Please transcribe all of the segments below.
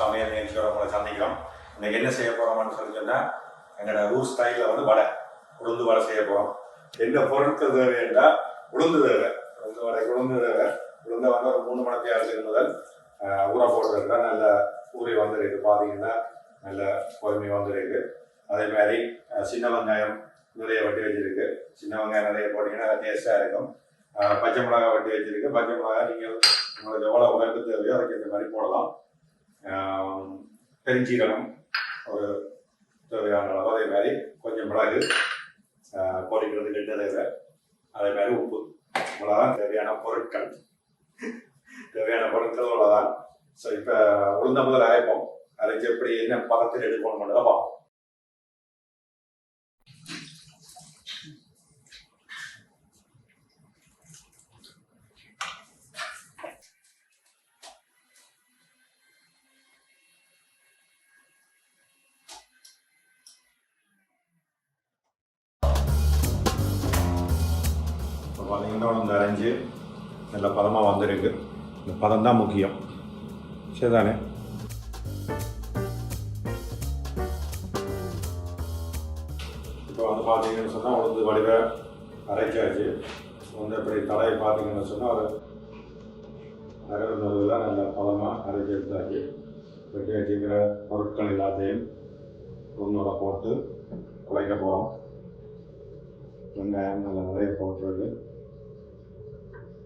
சமையல் நிகழ்ச்சியோட உங்களை சந்திக்கிறோம். இன்னைக்கு என்ன செய்ய போறோம்னு சொல்லி சொன்னா எங்களோட ஊர் ஸ்டைலில் வந்து வடை உளுந்து வடை செய்ய போறோம். எந்த பொருட்கள் தேவைன்னா உளுந்து தேவை. உளுந்து வடை உளுந்து தேவை. உளுந்தை வந்து ஒரு மூணு மணி நேரத்துக்கு முதல் ஊற போடுறதுல நல்ல ஊறி வந்துருக்கு. பார்த்தீங்கன்னா நல்ல பொறுமை வந்துருக்கு. அதே மாதிரி சின்ன வெங்காயம் நிறைய வட்டி வச்சிருக்கு. சின்ன வெங்காயம் நிறைய போட்டிங்கன்னா டேஸ்டாக இருக்கும். பச்சை மிளகாய் வட்டி வச்சிருக்கு. பச்சை மிளகாய் நீங்கள் உங்களுக்கு எவ்வளோ உழைப்பு தேவையோ அதுக்கு இந்த மாதிரி போடலாம். பெருஞ்சீரகம் ஒரு தேவையான அளவு அதே மாதிரி கொஞ்சம் மிளகு பொறிக்கிறது பொரிக்கிறதுக்கு என்ன தேவை அதே மாதிரி உப்பு. இவ்வளோதான் தேவையான பொருட்கள். தேவையான பொருட்கள் இவ்வளோதான் ஸோ இப்போ உளுந்த முதல் அரைப்போம். அரைச்சு எப்படி என்ன பதத்தில் எடுக்கணும் பார்ப்போம். பார்த்தீங்கன்னா உளுந்து அரைஞ்சு நல்ல பதமாக வந்திருக்கு. இந்த பதம் தான் முக்கியம். சரிதானே? இப்போ வந்து பார்த்தீங்கன்னு சொன்னால் உளுந்து வடிவ அரைச்சாச்சு. வந்து இப்படி தலையை பார்த்தீங்கன்னு சொன்னால் ஒரு அறுபது நூறுல நல்ல பதமாக அரைச்சி எடுத்தாச்சு. வெட்டி வச்சுக்கிற பொருட்கள் எல்லாத்தையும் உன்னோட போட்டு குழைக்க போகிறோம் வெங்காயம் நல்ல நிறைய போட்டுருக்கு.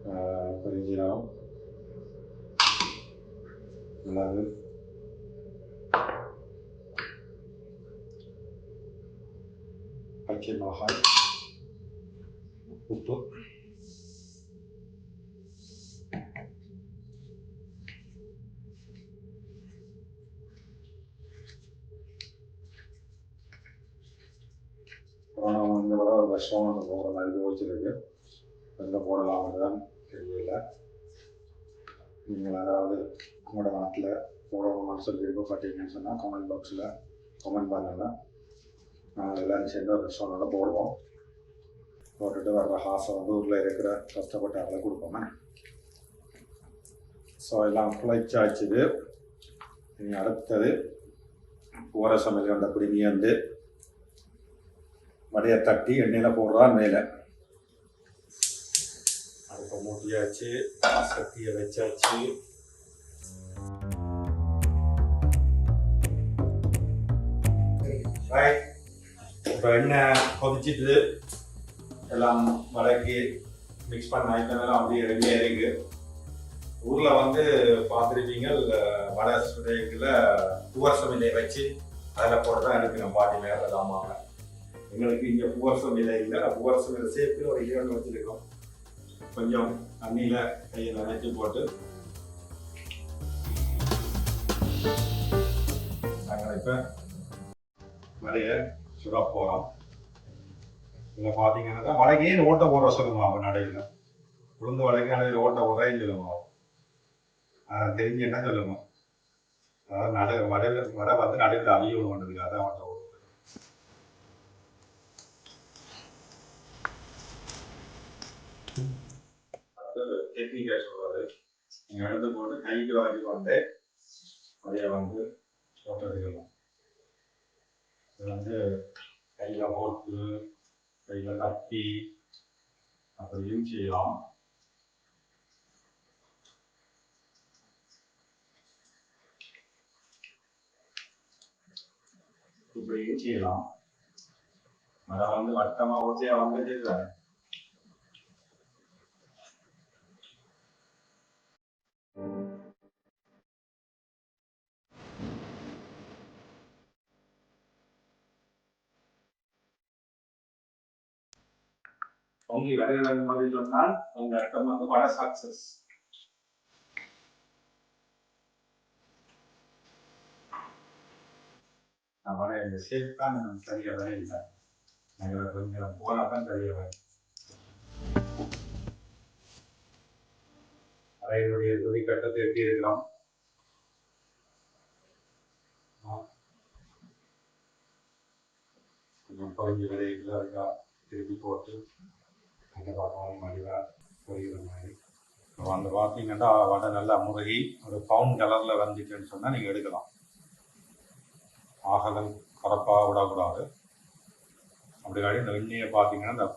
பெருஞ்சீரகம் மிளகு பச்சை மிளகாய் உப்பு அப்புறம் நம்ம இந்த விட ஒரு விஷம் போகிற மாதிரி யோசிச்சிருக்கு எங்கே போடலாம்னு தான் தெரியல. நீங்கள் அதாவது உங்களோட நாட்டில் போடணும்னு சொல்லி விருப்பப்பட்டீங்கன்னு சொன்னால் கமெண்ட் பாக்ஸில் கமெண்ட் பண்ணுங்கள் நாங்கள் எல்லாரும் சேர்ந்து ஒரு விஷயம்னால போடுவோம். போட்டுட்டு வர்ற ஹாசை வந்து ஊரில் இருக்கிற கஷ்டப்பட்ட ஆளை கொடுப்போமே. ஸோ எல்லாம் குழைச்சாச்சுது இனி அடுத்தது போகிற சமையல் கண்ட பிடிங்கி வந்து வடையை தட்டி எண்ணெயில் போடுறா மேலே. மூட்டியாச்சு சக்தியை வச்சாச்சு. இப்போ எண்ணெய் கொதிச்சிட்டு எல்லாம் வடக்கி மிக்ஸ் பண்ண ஐட்டமெல்லாம் அப்படியே ரெடியாக இருக்கு. ஊரில் வந்து பார்த்துருப்பீங்க வட சுடைக்குள்ள பூவரசம் இலையை வச்சு அதில் போட்டு தான் எடுக்கணும். பாட்டி மேலே தாமாங்க எங்களுக்கு இங்கே பூவரசம் இலை இல்லை. பூவரசம் இலை சேர்த்து ஒரு இரண்டு வச்சுருக்கோம். கொஞ்சம் தண்ணியில் கையை நனைச்சி போட்டு. நாங்கள் இப்போ வடையை சுட போகிறோம் இதில் பார்த்தீங்கன்னா வடைக்கு ஏன் ஓட்ட போடுற சொல்லுமா அப்போ நடையில்? உளுந்து வடைக்கு நடையில் ஓட்ட போடுறேன்னு சொல்லுவோம். அதை தெரிஞ்சு என்ன சொல்லுவோம்? அதாவது நடை வடையில் வடை வந்து நடையில் அழிய விடுவோன்றதுக்கு அதான் ஓட்ட போடுவோம் டெக்னிக்காக நீங்கள் எடுத்து போட்டு கைக்கு வாங்கி கொண்டு அதை வந்து போட்டு எடுக்கலாம். இது வந்து கையில் போட்டு கையில் கட்டி அப்படியும் செய்யலாம். இப்படியும் செய்யலாம். அதை வந்து வட்டமாக ஊற்றி அவங்க செய்யறாங்க அவங்க வேலைகள் மாதிரி சொன்னால் உங்க அர்த்தம் வந்து பல சக்சஸ் நான் வரைய இந்த ஷேப் தான் எனக்கு தெரியவே இல்லை நாங்கள் கொஞ்சம் போனா தான் தெரிய வரும் அறையினுடைய துணி கட்டத்தை எப்படி இருக்கலாம் கொஞ்சம் குறைஞ்ச விலையில் இருக்கா? திருப்பி போட்டு. அந்த பக்கம் மலிவாக பொரிகிற மாதிரி. அந்த பார்த்தீங்கன்னா வடை நல்லா முருகி ஒரு பவுன் கலரில் வந்துச்சுன்னு சொன்னால் நீங்கள் எடுக்கலாம். ஆகலம் கரப்பாக விடக்கூடாது. அப்படி காட்டி இந்த எண்ணெயை பார்த்தீங்கன்னா இந்த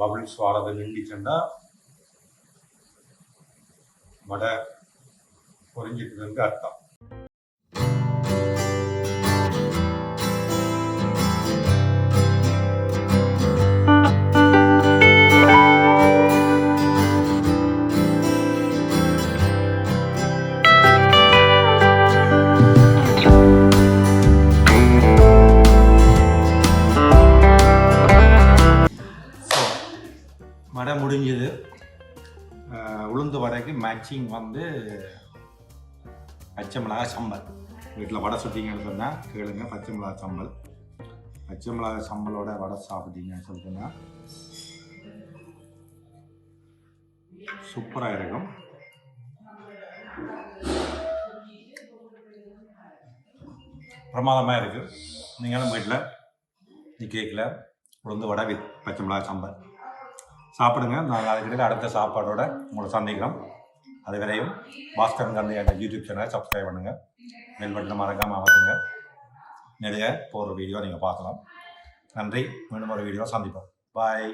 பபிள்ஸ் வரது நின்றுச்சுன்னா வடை பொரிஞ்சிட்டு அர்த்தம். முடிஞ்சது. உளுந்து வடைக்கு மேட்சிங் வந்து பச்சை மிளகாய் சம்பல். வீட்டில் வடை சுட்டிங்கன்னு சொன்னால் கேளுங்க பச்சை மிளகாய் சம்பல். பச்சை மிளகாய் சம்பலோட வடை சாப்பிட்டீங்கன்னு சொல்லிட்டுன்னா சூப்பராக இருக்கும். பிரமாதமாக இருக்குது நீங்களும் வீட்டில் நீ கேட்கல உளுந்து வடை வித் பச்சை மிளகாய் சம்பல். சாப்பிடுங்க. நாங்கள் அதுக்கிடையில் அடுத்த சாப்பாடோட உங்களை சந்திக்கிறோம். அது வரையும் பாஸ்கரன் கந்தை யூடியூப் சேனலை சப்ஸ்கிரைப் பண்ணுங்கள் பெல் பட்டனை மறக்காமல் அமர்த்துங்க. நிறைய போகிற வீடியோ நீங்கள் பார்க்கலாம். நன்றி. மீண்டும் ஒரு வீடியோ சந்திப்போம். பாய்